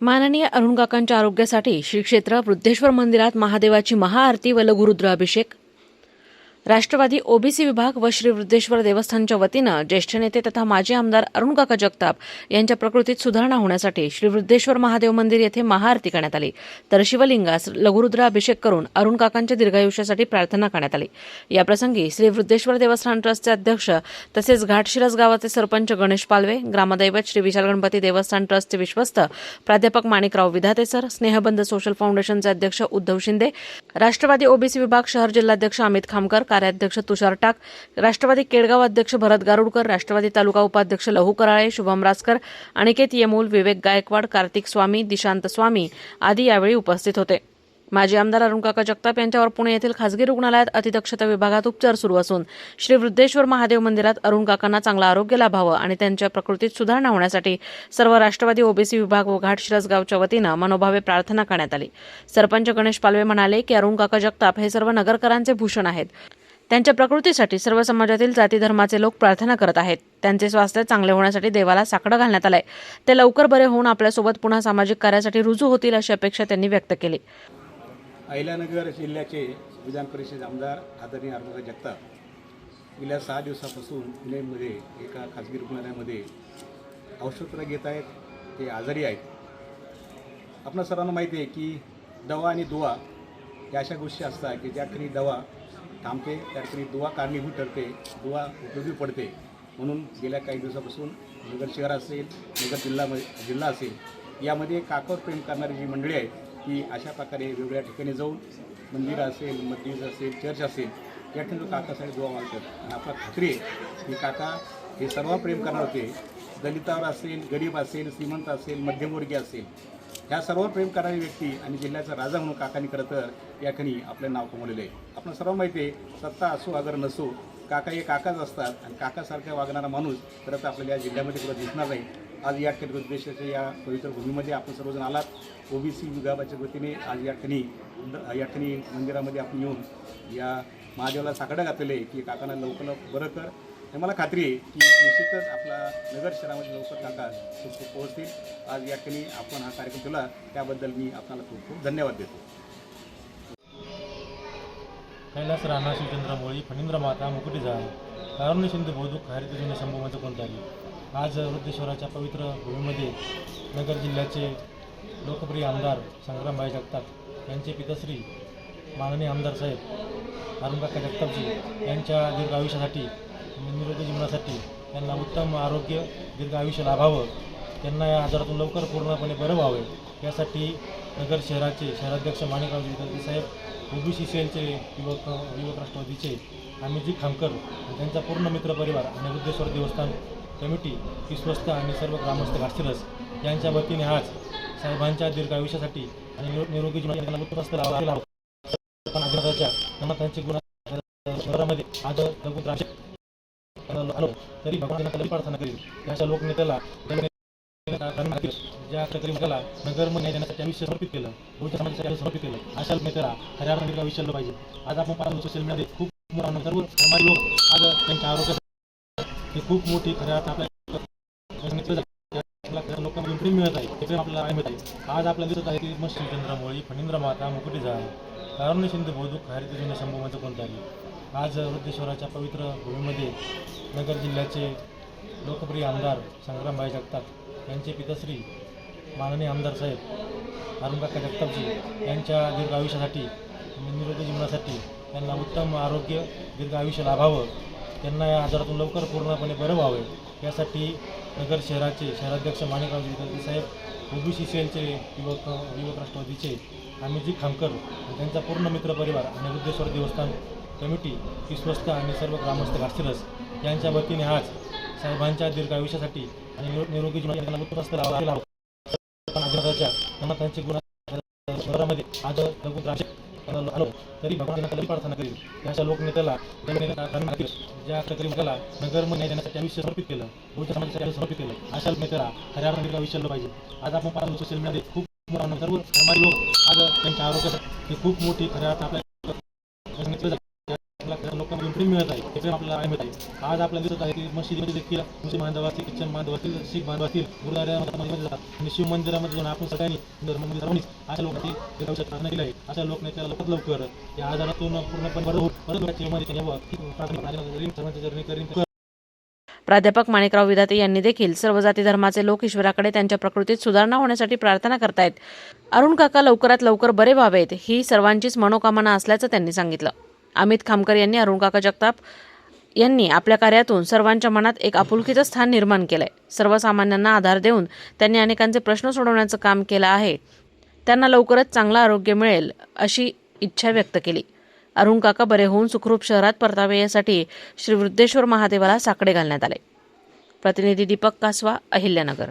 माननीय अरुण काकांच्या आरोग्यासाठी श्री क्षेत्र वृद्धेश्वर मंदिरात महादेवाची महाआरती व लघुरुद्राभिषेक राष्ट्रवादी ओबीसी विभाग व श्री वृद्धेश्वर देवस्थानच्या वतीनं ज्येष्ठ नेते तथा माजी आमदार अरुण काका जगताप यांच्या प्रकृतीत सुधारणा होण्यासाठी श्री वृद्धेश्वर महादेव मंदिर येथे महाआरती करण्यात आली. तर शिवलिंगास लघुरुद्राभिषेक करून अरुण काकांच्या दीर्घायुष्यासाठी प्रार्थना करण्यात आली. याप्रसंगी श्री वृद्धेश्वर देवस्थान ट्रस्टचे अध्यक्ष तसेच घाटशिरस गावाचे सरपंच गणेश पालवे ग्रामदैवत श्री विशाल गणपती देवस्थान ट्रस्टचे विश्वस्त प्राध्यापक माणिकराव विधाते सर स्नेहबंध सोशल फाउंडेशनचे अध्यक्ष उद्धव शिंदे राष्ट्रवादी ओबीसी विभाग शहर जिल्हाध्यक्ष अमित खामकर कार्याध्यक्ष तुषार टाक राष्ट्रवादी केडगाव अध्यक्ष भरत गारुडकर राष्ट्रवादी तालुका उपाध्यक्ष लहू कराळे शुभम रासकर अनिकेत येमूल विवेक गायकवाड कार्तिक स्वामी दिशांत स्वामी आदी यावेळी उपस्थित होते. माजी आमदार अरुणकाका जगताप यांच्यावर पुणे येथील खासगी रुग्णालयात अतिदक्षता विभागात उपचार सुरू असून श्री वृद्धेश्वर महादेव मंदिरात अरुण काकांना चांगलं आरोग्य लाभावं आणि त्यांच्या प्रकृतीत सुधारणा होण्यासाठी सर्व राष्ट्रवादी ओबीसी विभाग व घाट शिरसगावच्या वतीनं मनोभावे प्रार्थना करण्यात आली. सरपंच गणेश पालवे म्हणाले की अरुण काका जगताप हे सर्व नगरकरांचे भूषण आहेत. त्यांच्या प्रकृतीसाठी सर्व समाजातील जाती धर्माचे लोक प्रार्थना करत आहेत. त्यांचे स्वास्थ्य चांगले होण्यासाठी देवाला साकडं घालण्यात आलंय. ते लवकर बरे होऊन आपल्यासोबत पुन्हा सामाजिक कार्यासाठी रुजू होतील अशी अपेक्षा त्यांनी व्यक्त केली. अहिल्यानगर जिल्ह्याचे विधान परिषद आमदार आदरणीय अरुणा जगताप गेल्या सहा दिवसापासून पुणेमध्ये एका खाजगी रुग्णालयामध्ये औषधं घेत आहेत. ते आजारी आहेत. आपणा सर्वांना माहिती आहे की दवा आणि दुवा या अशा गोष्टी असतात की ज्या ठिकाणी दवा थांबते त्या ठिकाणी दुवा कारणीभूत ठरते दुवा उपयोगी पडते. म्हणून गेल्या काही दिवसापासून नगर शहर असेल नगर जिल्हामध्ये जिल्हा असेल यामध्ये काकावर प्रेम करणारी जी मंडळी आहे ती अशा प्रकारे वेगवेगळ्या ठिकाणी जाऊन मंदिर असेल मस्जिद असेल चर्च असेल या ठिकाणी काकासाठी दुवा मागतात आणि आपला खात्री आहे की काका हे सर्व प्रेम करणार होते. दलितावर असेल गरीब असेल श्रीमंत असेल मध्यमवर्गीय असेल. ह्या सर्व प्रेम करणारी व्यक्ती आणि जिल्ह्याचा राजा म्हणून काकांनी खरं तर या खणी आपलं नाव कमवलेलं आहे. आपण सर्व माहिती आहे. सत्ता असो अगर नसो काका हे काकाच असतात आणि काकासारखा वागणारा माणूस खरं तर आपल्याला या जिल्ह्यामध्ये कुठं दिसणार नाही. आज या ठिकाणी उद्देशाच्या या पवित्र भूमीमध्ये आपण सर्वजण आलात. ओबीसी विभागाच्या वतीने आज या ठिकाणी या ठिकाणी मंदिरामध्ये आपण येऊन या महादेवाला साकडं घातलेलं आहे की काकांना लवकर बरं कर. हे मला खात्री आहे की निश्चितच आपला नगर शहरामध्ये लवकर काका खूप पोहोचतील. आज या ठिकाणी आपण हा कार्यक्रम केला त्याबद्दल मी आपल्याला खूप खूप धन्यवाद देतो. कैलास राणा शिवचंद्र मोळी फणींद्र माता मुकुटी जाळ कारुण्य सिंधू बौद्धुक हरित जुने शंभूमध्ये कोणताही आज वृद्धेश्वराच्या पवित्र भूमीमध्ये नगर जिल्ह्याचे लोकप्रिय आमदार संग्रामभाई जगताप यांचे पितश्री माननीय आमदार साहेब अरुणकाका जगतापजी यांच्या दीर्घ आयुष्यासाठी निरोगी जीवनासाठी त्यांना उत्तम आरोग्य दीर्घ आयुष्य लाभावं. त्यांना या आजारातून लवकर पूर्णपणे बरं व्हावे. यासाठी नगर शहराचे शहराध्यक्ष माणिकरावजी विद्यार्थी साहेब ओबीसी सेलचे युवक युवक राष्ट्रवादीचे अमितजी खामकर त्यांचा पूर्ण मित्रपरिवार आणि वृद्धेश्वर देवस्थान कमिटी विश्वस्त आणि सर्व ग्रामस्थ घाटशिरस यांच्या वतीने आज साहेबांच्या दीर्घ आयुष्यासाठी आणि निरोगी जीवनाला त्यांना उत्तम लावा त्यांचे गुण शहरामध्ये आज लघु आलो तरी भगवान प्रार्थना करील त्या अशा लोकनेत्याला ज्या देण्यासाठी आयुष्य समर्पित केलं बौद्ध समाजासाठी समर्पित केलं अशा लोकनेत्याला हरियाणा विचारलं पाहिजे. आज आपण पाहतो सोशल मीडियामध्ये खूप सर्व धर्माचे लोक आज त्यांच्या आरोग्यासाठी खूप मोठी खऱ्या अर्थात आपल्या आपल्या प्रेम मिळत आहे ते प्रेम आपल्याला मिळत आहे. आज आपल्याला दिसत आहे की मस्त शिवचंद्र फणींद्र माता मुकुटी जाळ कारुण्य सिंधू बौद्धुक हरित शंभूमध्ये कोणताही. आज वृद्धेश्वराच्या पवित्र भूमीमध्ये नगर जिल्ह्याचे लोकप्रिय आमदार संग्रामभाई जगताप यांचे पितश्री माननीय आमदार साहेब अरुणकाका जगतापजी यांच्या दीर्घ आयुष्यासाठी निरोगी जीवनासाठी त्यांना उत्तम आरोग्य दीर्घ आयुष्य लाभावं. त्यांना या आजारातून लवकर पूर्णपणे बरं व्हावे. यासाठी नगर शहराचे शहराध्यक्ष माणिकरावजी विद्यार्थी साहेब ओबीसी सेलचे युवक युवक राष्ट्रवादीचे अमितजी खामकर त्यांचा पूर्ण मित्रपरिवार आणि वृद्धेश्वर देवस्थान कमिटी विश्वस्त आणि सर्व ग्रामस्थ घाटशिरस यांच्या वतीने आज साहेबांच्या दीर्घ आयुष्यासाठी आणि निरोगी जीवनासाठी त्यांना उत्तम लावा लावा पण गुण शहरामध्ये आज लघु आलो तरी भगवान त्यांना प्रार्थना करील त्याच्या लोकनेत्याला ज्या तक्रीला नगरमध्ये देण्यासाठी आयुष्य समर्पित केलं. बौद्ध समाजासाठी समर्पित केलं. अशा नेत्याला खऱ्या अर्थाने आयुष्य पाहिजे. आज आपण पाहतो सोशल मीडियामध्ये खूप सर्व धर्माचे लोक आज त्यांच्या आरोग्यासाठी खूप मोठी खऱ्या अर्थात आपल्या आपल्याला खऱ्या लोकांना जे प्रेम मिळत आहे हे प्रेम आपल्याला मिळत आहे. आज आपल्याला दिसत आहे की मशिदीमध्ये देखील मुस्लिम बांधव असतील ख्रिश्चन बांधव असतील शीख बांधव असतील गुरुद्वारामध्ये जातात आणि शिव मंदिरामध्ये जाऊन आपण सगळ्यांनी धर्मामध्ये सर्वांनीच अशा लोकांची देवाची प्रार्थना केली आहे. अशा लोकनेत्याला लवकरात लवकर या आजारातून पूर्णपणे बरं होऊन परत लोकांच्या यावं. ही प्रार्थना जर्नी करीन प्राध्यापक माणिकराव विधाते यांनी देखील सर्व जाती धर्माचे लोक ईश्वराकडे त्यांच्या प्रकृतीत सुधारणा होण्यासाठी प्रार्थना करतायत. अरुण काका लवकरात लवकर बरे व्हावेत ही सर्वांचीच मनोकामना असल्याचं त्यांनी सांगितलं. अमित खामकर यांनी अरुणकाका जगताप यांनी आपल्या कार्यातून सर्वांच्या मनात एक आपुलकीचं स्थान निर्माण केलंय. सर्वसामान्यांना आधार देऊन त्यांनी अनेकांचे प्रश्न सोडवण्याचं काम केलं आहे. त्यांना लवकरच चांगलं आरोग्य मिळेल अशी इच्छा व्यक्त केली. अरुण काका बरे होऊन सुखरूप शहरात परतावे यासाठी श्री वृद्धेश्वर महादेवाला साकडे घालण्यात आले. प्रतिनिधी दीपक कासवा अहिल्यानगर.